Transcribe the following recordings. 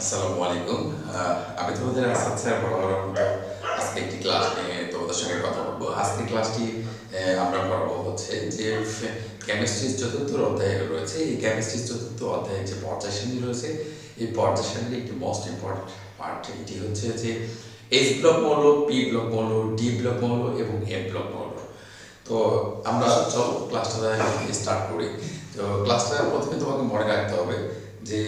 আসসালামু আমি তোমাদের আসাদ স্যার আজকে একটি ক্লাস নিয়ে তোমাদের সঙ্গে কথা বলব। আজকে ক্লাসটি আমরা করাবো হচ্ছে যে কেমিস্ট্রির চতুর্থ অধ্যায়ে রয়েছে। এই কেমিস্ট্রির চতুর্থ অধ্যায়ে যে পর্যায় শ্রেণি রয়েছে, এই পর্যায় শ্রেণির একটি মোস্ট ইম্পর্টেন্ট পার্ট এটি হচ্ছে যে এইচ ব্লক মৌল পি ব্লক মৌল ডি ব্লক মৌল এবং এম ব্লক মৌল। তো আমরা চলো ক্লাসটা স্টার্ট করি। তো ক্লাসটা প্রথমে তোমাকে মনে রাখতে হবে যে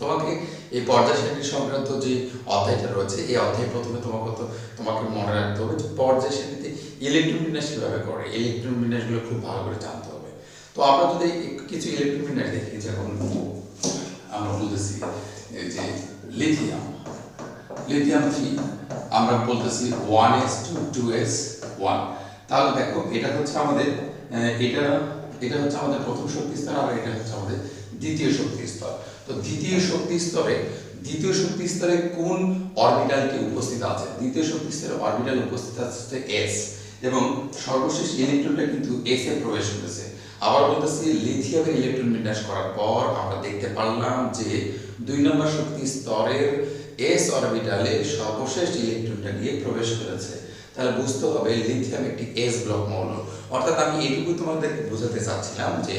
তোমাকে এই পর্যায় শ্রেণি সংক্রান্ত যে অধ্যায়টা রয়েছে, এই অধ্যায় প্রথমে তোমাকে তো তোমাকে মনে রাখতে হবে যে পর্যায় শ্রেণীতে ইলেকট্রন বিন্যাস কীভাবে করে? ইলেকট্রন বিন্যাসগুলো খুব ভালো করে জানতে হবে। তো আমরা যদি কিছু ইলেকট্রন বিন্যাস দেখি, যেমন আমরা বলতেছি যে লিথিয়াম লিথিয়াম থ্রি আমরা বলতেছি one S two two S one তাহলে দেখো, এটা হচ্ছে আমাদের এটা এটা হচ্ছে আমাদের প্রথম শক্তি স্তর আর এটা হচ্ছে আমাদের দ্বিতীয় শক্তি স্তর। তো দ্বিতীয় শক্তি স্তরে, দ্বিতীয় শক্তি স্তরে কোন অরবিটালটি উপস্থিত আছে? দ্বিতীয় শক্তি স্তরে অরবিটাল উপস্থিত আছে এস এবং সর্বশেষ ইলেকট্রনটা কিন্তু এস এ প্রবেশ করেছে। আবার বলতেছি লিথিয়ামের ইলেকট্রন বিন্যাস করার পর আমরা দেখতে পারলাম যে দুই নম্বর শক্তি স্তরের এস অরবিটালে সর্বশেষ ইলেকট্রনটা গিয়ে প্রবেশ করেছে। তাহলে বুঝতে হবে লিথিয়াম একটি এস ব্লক মৌল। অর্থাৎ আমি এটুকু তোমাদেরকে বোঝাতে চাচ্ছিলাম যে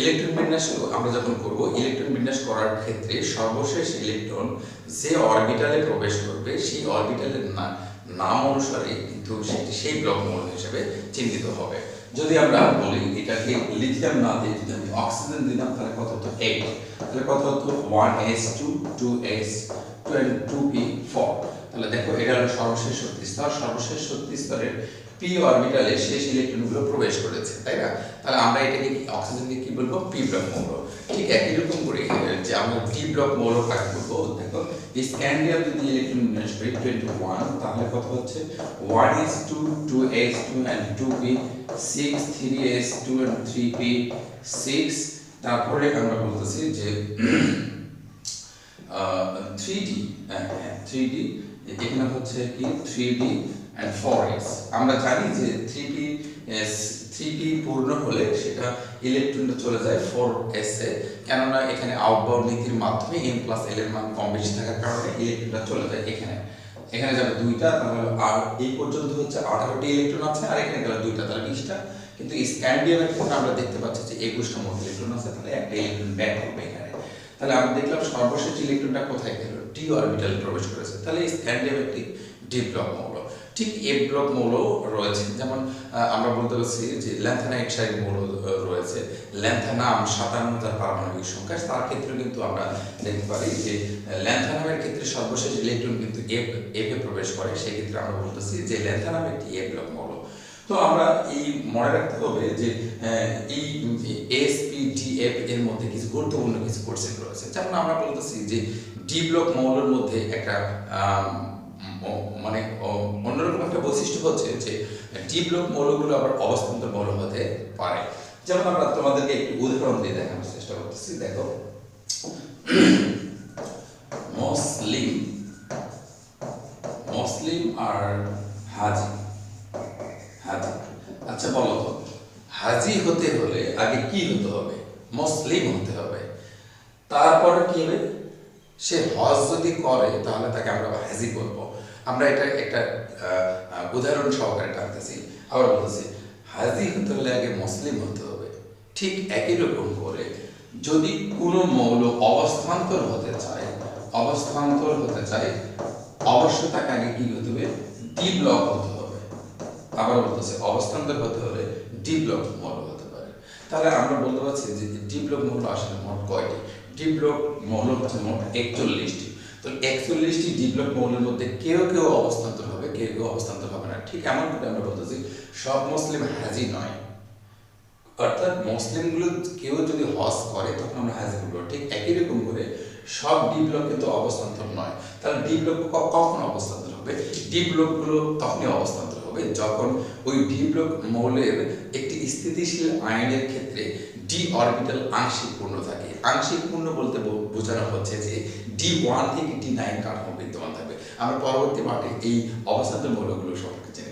ইলেকট্রন বিন্যাস আমরা যখন করব ইলেকট্রন বিন্যাস করার ক্ষেত্রে সর্বশেষ ইলেকট্রন যে অরবিটালে প্রবেশ করবে, সেই অরবিটালের না, নাম অনুসারে কিন্তু সেটি সেই ব্লক মৌল হিসেবে চিহ্নিত হবে। যদি আমরা বলি, এটাকে লিথিয়াম না দিয়ে যদি আমি অক্সিজেন দিলাম তাহলে কত হতো এইট তাহলে কত হতো? One S two two S two two P four তাহলে দেখো এটা হলো সর্বশেষ শক্তি স্তর সর্বশেষ শক্তি স্তরের পি অরবিটালে শেষ ইলেকট্রনগুলো প্রবেশ করেছে, তাই না? তাহলে আমরা এটাকে অক্সিজেনকে কি বলব? পি ব্লক মৌল। ঠিক একই রকম করে যে আমরা ডি ব্লক মৌল কাকে বলব দেখো স্ক্যান্ডিয়াম যদি ইলেকট্রন বিন্যাস করি টোয়েন্টি ওয়ান তাহলে কত হচ্ছে? One S two two S two and two P six three S two and three P six তারপরে আমরা বলতেছি যে থ্রি ডি থ্রি ডি এখানে হচ্ছে কি থ্রি ডি অ্যান্ড ফোর আমরা জানি যে থ্রি পি থ্রি পূর্ণ হলে সেটা ইলেকট্রনটা চলে যায় ফোর এ। কেননা এখানে আউটবাউন্ড নীতির মাধ্যমে এম প্লাস এল এর মান কম বেশি থাকার কারণে ইলেকট্রনটা চলে যায় এখানে। এখানে যাবে দুইটা তাহলে আর এই পর্যন্ত হচ্ছে আঠারোটি ইলেকট্রন আছে, আর এখানে গেলে দুইটা, তাহলে বিশটা। কিন্তু স্ক্যান্ডিয়ামের ক্ষেত্রে আমরা দেখতে পাচ্ছি যে একুশটা মোট ইলেকট্রন আছে, তাহলে একটা ইলেকট্রন ব্যাক করবে এখানে। তাহলে আমরা দেখলাম সর্বশেষ ইলেকট্রনটা কোথায় গেল? ডি অরবিটালে প্রবেশ করেছে। তাহলে স্ক্যান্ডিয়াম একটি ডি ব্লক মৌল। ঠিক এ ব্লক মৌল রয়েছে। যেমন আমরা বলতে পারছি যে ল্যান্থানাইট মৌল আহ, রয়েছে। ল্যান্থানাম সাতান্ন হাজার পারমাণবিক সংখ্যা। তার ক্ষেত্রে কিন্তু আমরা দেখতে পারি যে ল্যান্থানামের ক্ষেত্রে সর্বশেষ ইলেকট্রন কিন্তু এফ এফে প্রবেশ করে। সেই ক্ষেত্রে আমরা বলতেছি যে ল্যান্থানাম একটি এ ব্লক মৌল। তো আমরা এই মনে রাখতে হবে যে এই এস পি ডি এফ এর মধ্যে কিছু গুরুত্বপূর্ণ কিছু কোর্সেস রয়েছে। যেমন আমরা বলতেছি যে ডি ব্লক মৌলের মধ্যে একটা মানে অন্যরকম একটা বৈশিষ্ট্য হচ্ছে যে ডি ব্লক মৌলগুলো আবার অবস্থান্তর মৌল হতে পারে। যেমন আমরা তোমাদেরকে একটু উদাহরণ দিয়ে দেখানোর চেষ্টা করতেছি। দেখো, মুসলিম মুসলিম আর হাজি আচ্ছা বলো তো হাজি হতে হলে আগে কি হতে হবে? মুসলিম হতে হবে। তারপরে কি হবে? সে হজ যদি করে, তাহলে তাকে আমরা হাজি করব আমরা এটা একটা উদাহরণ সহকারে টানতেছি। আবার বলতেছি, হাজি হতে হলে আগে মুসলিম হতে হবে। ঠিক একই রকম করে যদি কোনো মৌল অবস্থান্তর হতে চায়, অবস্থান্তর হতে চায়, অবশ্যই তাকে আগে কি হতে হবে? ডি ব্লক হতে হবে। আবার বলতেছে, অবস্থান্তর হতে হলে ডি ব্লক মৌল হতে তাহলে আমরা বলতে পারছি যে ডি ব্লক মৌল আসলে মোট কয়টি? ডি ব্লক মৌল হচ্ছে মোট একচল্লিশটি। তো একচল্লিশটি ডি ব্লক মৌলের মধ্যে কেউ কেউ অবস্থান্তর হবে, কেউ কেউ অবস্থান্তর হবে না। ঠিক এমন করে আমরা বলতেছি, সব মুসলিম হাজি নয়। অর্থাৎ মুসলিমগুলো কেউ যদি হজ করে, তখন আমরা হাজি করব। ঠিক একই রকম করে সব ডি ব্লক কিন্তু অবস্থান্তর নয়। তাহলে ডি ব্লক কখন অবস্থান্তর হবে? ডি ব্লকগুলো তখনই অবস্থান্তর হবে যখন ওই ডি ব্লক মৌলের একটি স্থিতিশীল আয়নের ক্ষেত্রে ডি অরবিটাল আংশিক পূর্ণ থাকে। আংশিক পূর্ণ বলতে বোঝানো হচ্ছে যে ডি ওয়ান থেকে ডি নাইন কাঠামো বিদ্যমান থাকবে। আমরা পরবর্তী পাঠে এই অবস্থান্তর মৌলগুলো সম্পর্কে